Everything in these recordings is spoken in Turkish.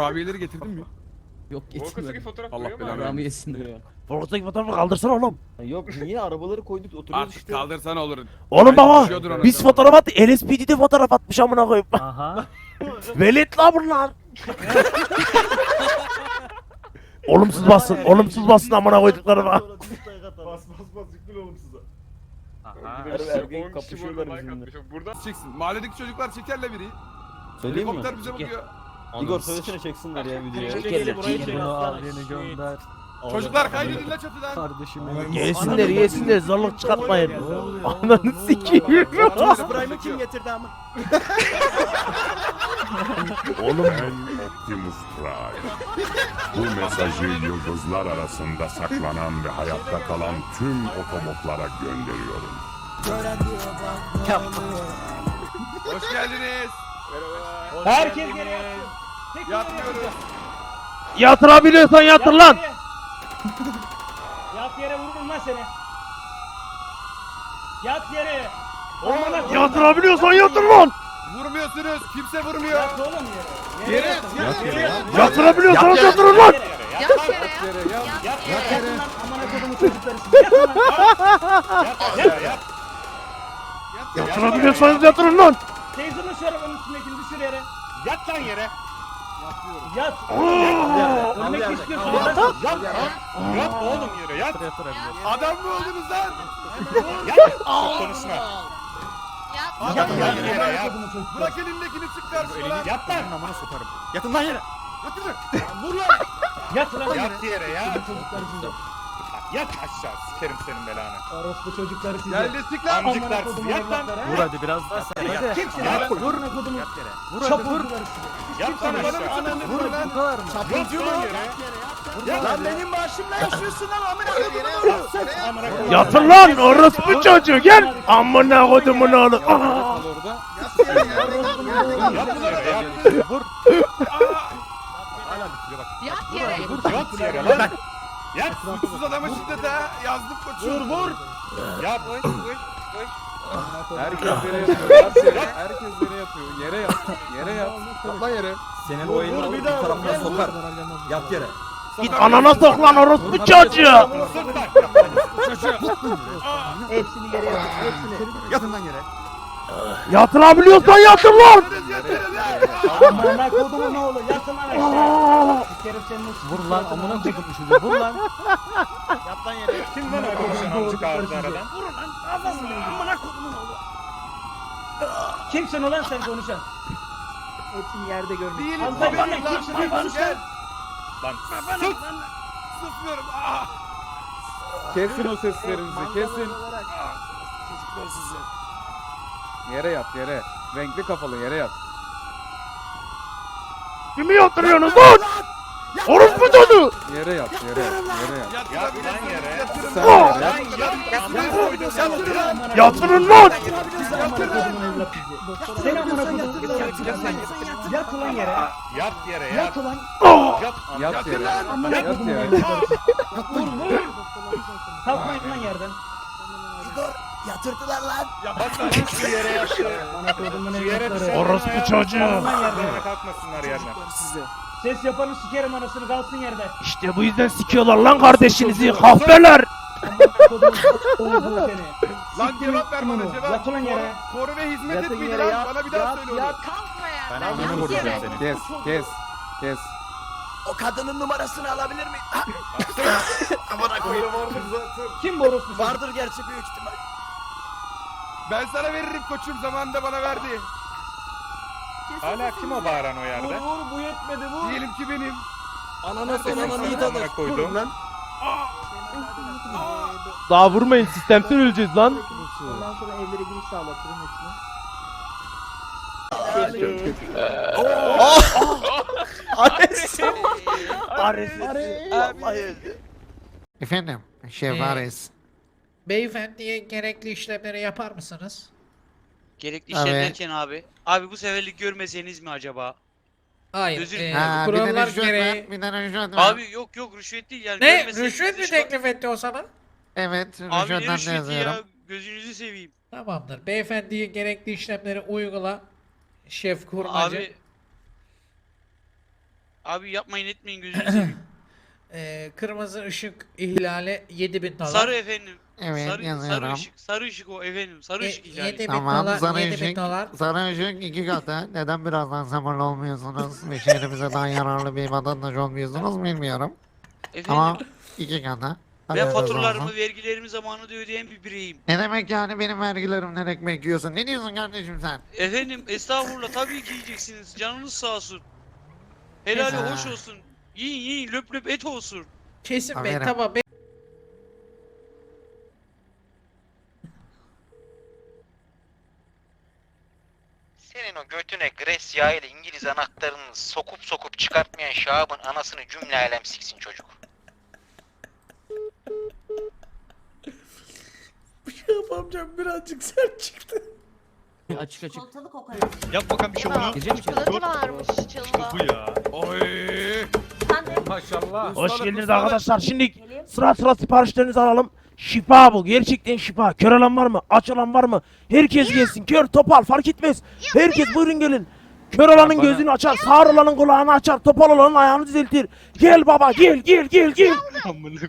Kurabiyeleri getirdin mi? Yok Volkas'taki getirmedim. fotoğraf Allah duruyor mu belanı abi? Haramı yesinler. Fort'taki fotoğrafı kaldırsana oğlum. Yok niye arabaları koyduk oturuyoruz Artık işte. kaldırsan olur. Oğlum baba düşüyordur ona. biz fotoğraf attık. LSPD'de fotoğraf atmış amına koyayım. Aha. Velet la bunlar. olumsuz basın, olumsuz basın amına koyduklarıma. Bas bas bas yükle oğlum size. Aha. İşte on kişi kapışıyorlar burada like bizimle. atmış. Burada Çeksin. Mahalledeki çocuklar çekerle biri. Söyleyeyim mi? Helikopter bize bakıyor. Igor söylesene çeksinler ya videoyu. Çekerler, Bunu al beni gönder. Çocuklar kaydedin la çatıdan. Kardeşim Yesinler yesinler zorluk çıkartmayın. Ananı sikeyim. Prime'ı kim getirdi ama? Oğlum Ben Optimus Prime. Bu mesajı yıldızlar arasında saklanan ve hayatta kalan tüm otobotlara gönderiyorum. Hoş geldiniz. Herkes geri yatsın. Yatmıyoruz. yatırabiliyorsan yatır lan. Yat yere vururum lan seni. Yat yere. Ormana. Yatırabiliyorsan yatır lan. Vurmuyorsunuz. Kimse vurmuyor. Yat oğlum yere. Yere yat. Yat yere. Yat Yatırabiliyorsan yatırın lan. Yere. Yat yere ya. yere. Yat. Yat yere. Yatın lan amına kodumun çocukları. Yatın lan. Yat yat. Yatırabiliyorsanız yatırın lan. Teyzenin şu arabanın üstündekini düşür yere. Yat lan yere. Yat. Ölmek istiyorsun. Yat. Yat. Yat oğlum yere. Yat. Adam mı oldunuz lan? Konuşma. Yat. Yat Yat. yere. Yat. Bırak elindekini çık karşıma lan. Yat lan. Yatın lan yere. Yat lan. Yat yere ya. Çocuklar. Yat aşağı sikerim senin belanı. Orospu çocukları de sik lan. Amcıklar kodumun yat lan. Vur hadi biraz daha sen. Hadi. Kimsin lan? Vur ne kodumun? Vur hadi vur. Yat lan mı aşağı. vur lan? Yat lan yere. Lan benim maaşımla yaşıyorsun lan amına koyayım. Yatır lan orospu çocuğu gel. Amına kodumun oğlu. Yat yere yat. Yat yere. Yat yere lan. Yat. Suçsuz adama şiddet ha. Yazdım koçum. Vur vur. Yat. Herkes yere yatıyor. Yat yere. Herkes yere yatıyor. Yere yat. Yere yat. Yat lan yere. Senin oyunu alıp bir tarafına sokar. Yat yere. Git anana sok lan orospu çocuğu. Hepsini yere yat. Hepsini. Yatın lan yere. Yatırabiliyorsan yatır lan. Amına kodumun oğlu yatın lan aşağı. Sikerim senin o Vur lan amına koydum çocuğu. Vur lan. Kim lan o konuşan amcık ağzı aradan? Vurun lan. Kafasını amına kodumun oğlu. Kimsin ulan sen konuşan? Hepsini yerde görmek. Değilim. Değilim lan. kimsin lan konuşan? Lan sus. Susmuyorum. Ah. Kesin o seslerinizi kesin. Yere yat yere. Renkli kafalı yere yat. Kimi yatırıyorsunuz lan? Orospu çocuğu. Yere yat yere. Yere yat. Yat Yat lan yere. Sen yere Lan yat. yat. Amına koydum sen. Yatırın lan. Seni amına kodumun. Yat ulan yere. Yat yere Yat yat. ulan. Yat. Yat yere. Yat yere. evlatları. Vur vur. Kalkmayın lan yerden. Bak lan şu yere yattı. Amına kodumun Şu yere evlatları. düşen Orospu ayağı- çocuğu. Yerine kalkmasınlar yerine. Ses yapanı sikerim anasını kalsın yerde. İşte bu yüzden sikiyorlar lan kardeşinizi kahpeler. Amına kodumun oğlu seni. Lan cevap ver bana cevap. Yat ulan yere. Koru ve hizmet Yatın etmeydi yere lan. yat, Bana bir daha yat, söyle onu. yat. Kalkma yerden. Ben amına Yat vuracağım seni. Kes kes. Kes. Kim bu orospu? Vardır gerçi büyük ihtimal. Ben sana veririm koçum zamanında bana verdi. Hala kim o bağıran o yerde? Vur vur bu yetmedi vur. Diyelim ki benim. Anana sonana iyi tanır. koydum. lan. Daha vurmayın sistemden öleceğiz lan. Ondan sonra evlere giriş sağlatırım. Ares. Ares. Öldü. Efendim, Şevvares. Beyefendiye gerekli işlemleri yapar mısınız? Gerekli işlem derken abi. Abi bu seferlik görmeseniz mi acaba? Hayır, Özür e, dilerim. ha, bir kurallar rüşvet gereği- ver, bir tane rüşvet ver. Abi yok yok rüşvet değil yani. Ne? görmeseniz Rüşvet mi teklif etti o sana? Evet, Abi ne rüşvetten de rüşveti yazıyorum. ya? Gözünüzü seveyim. Tamamdır. Beyefendiye gerekli işlemleri uygula. Şef kurmacı. Abi Abi yapmayın etmeyin gözünü seveyim. Ee, kırmızı ışık ihlali 7000 dolar. sarı efendim. Evet sarı, sarı yazıyorum. ışık. Sarı ışık o efendim. Sarı E, ışık ihlali. 7000 Tamam, dolar, sarı 7000 ışık. dolar. Sarı ışık iki katı. Neden birazdan sabırlı olmuyorsunuz? Ve şehrimize daha yararlı bir vatandaş olmuyorsunuz bilmiyorum. Efendim Ama iki katı. ben Haberiniz faturalarımı olsun. vergilerimi zamanında ödeyen bir bireyim. Ne demek yani benim vergilerimden ekmek yiyorsun? Ne diyorsun kardeşim sen? Efendim estağfurullah tabii ki yiyeceksiniz. Canınız sağ olsun. Helali Ha. hoş olsun. Yiyin yiyin löp löp et olsun. Kesin Bey Haberim. tamam. Bey. Senin o yağı ile İngiliz anahtarını sokup sokup çıkartmayan Şahab'ın anasını cümle alem siksin çocuk. Amcam birazcık sert çıktı. Açık açık. Yap bakalım bir şey onu. Girecek mi içeri? Çikolata varmış çılda. ya. Maşallah. Hoş geldiniz arkadaşlar. Şimdi sıra sıra siparişlerinizi alalım. Şifa bu. Gerçekten şifa. Kör olan var mı? Aç olan var mı? Herkes gelsin. Kör, topal fark etmez. Herkes buyurun gelin. Kör olanın gözünü açar, sağır olanın kulağını açar, topal olanın ayağını düzeltir. Gel baba, gel, gel, gel, gel.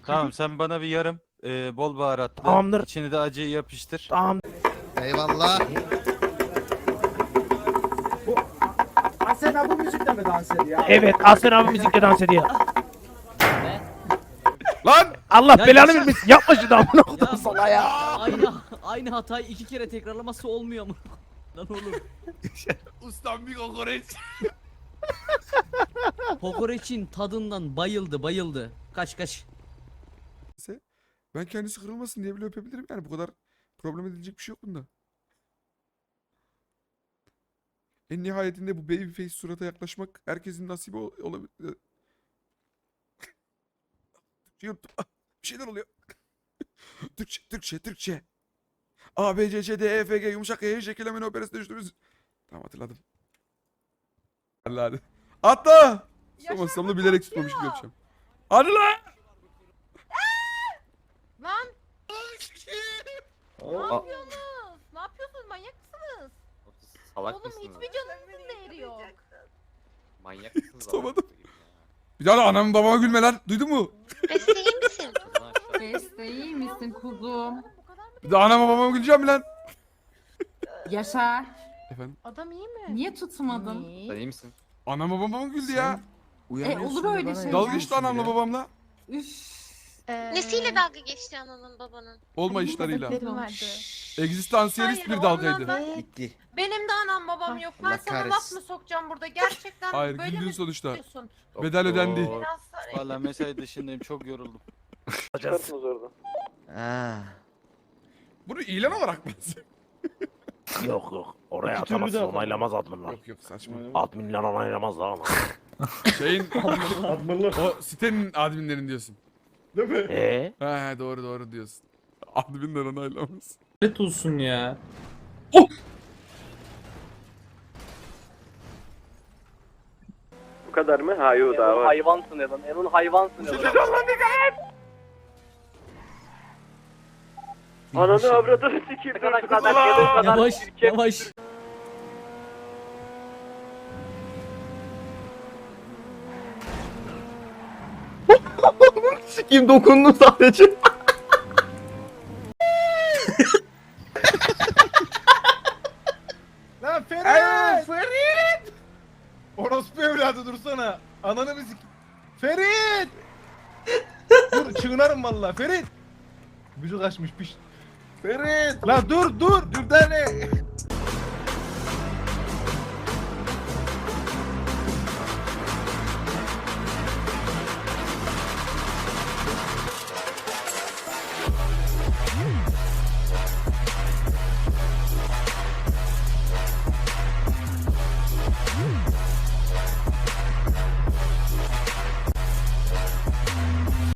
Tamam sen bana bir yarım e, bol baharatlı. Tamamdır. İçine de acıyı yapıştır. Tamam. Eyvallah. Asena bu müzikle mi dans ediyor? Evet, Aslen abi müzikle dans ediyor. Lan! Allah Ya belanı yaşa- vermesin. Yapma şunu amına koydum sana ya. Aynı, aynı hatayı iki kere tekrarlaması olmuyor mu? Lan oğlum. Ustam bir kokoreç. Kokoreçin tadından bayıldı bayıldı. Kaç kaç. Ben kendisi kırılmasın diye bile öpebilirim yani bu kadar problem edilecek bir şey yok bunda. En nihayetinde bu babyface surata yaklaşmak herkesin nasibi ol- olabilir. Türkçe yuttum. Ah, Bir şeyler oluyor. Türkçe, Türkçe, Türkçe. A, B, C, C, D, E, F, G, yumuşak E, kelime operasında düştüğümüz. Tamam hatırladım. Hadi hadi. Atla! Tutamazsam da bilerek tutmamış gibi yapacağım. Hadi lan! Lan ne yapıyorsunuz? Ne yapıyorsunuz? Manyak mısınız? Oğlum hiçbir canınızın değeri yok. Manyak Tutamadım. Bir daha da anamın babama gülme lan. Duydun mu? Beste iyi misin? Beste iyi misin kuzum? Bir daha anama babama güleceğim lan? Yaşar. Efendim? Adam iyi mi? Niye tutmadın? iyi misin? Anama babama güldü ya. E olur öyle şeyler. Dalga geçti anamla babamla. Üf. Nesiyle dalga geçti ananın babanın? Olmayışlarıyla. Benim Egzistansiyelist bir dalgaydı. Gitti. Benim de anam babam yok. Ben Allah sana laf kahretsin. mı sokacağım burada? Gerçekten Hayır böyle güldün mi sonuçta. diyorsun? Bedel ödendi. Biraz Valla mesai dışındayım çok yoruldum. Ha. Bunu ilan olarak mı? Yok yok. Oraya atamazsın. Onaylamaz adminler. yok yok saçma. Adminler onaylamaz lan. Şeyin o sitenin adminlerin diyorsun. Eee? He he doğru doğru diyorsun. Adminler onaylamaz. Ne olsun ya. Bu kadar mı? Ha yok daha var. Hayvansın Elon. Elon hayvansın Elon. Ananı avradını sikeyim. Ne kadar Yavaş yavaş. Sikeyim dokundum sadece. Lan Ferit! Ferit! Orospu evladı dursana. Ananı mı sik... Ferit! dur çığınarım valla Ferit! Büzü kaçmış piş. Ferit! Lan dur dur! Dürdane!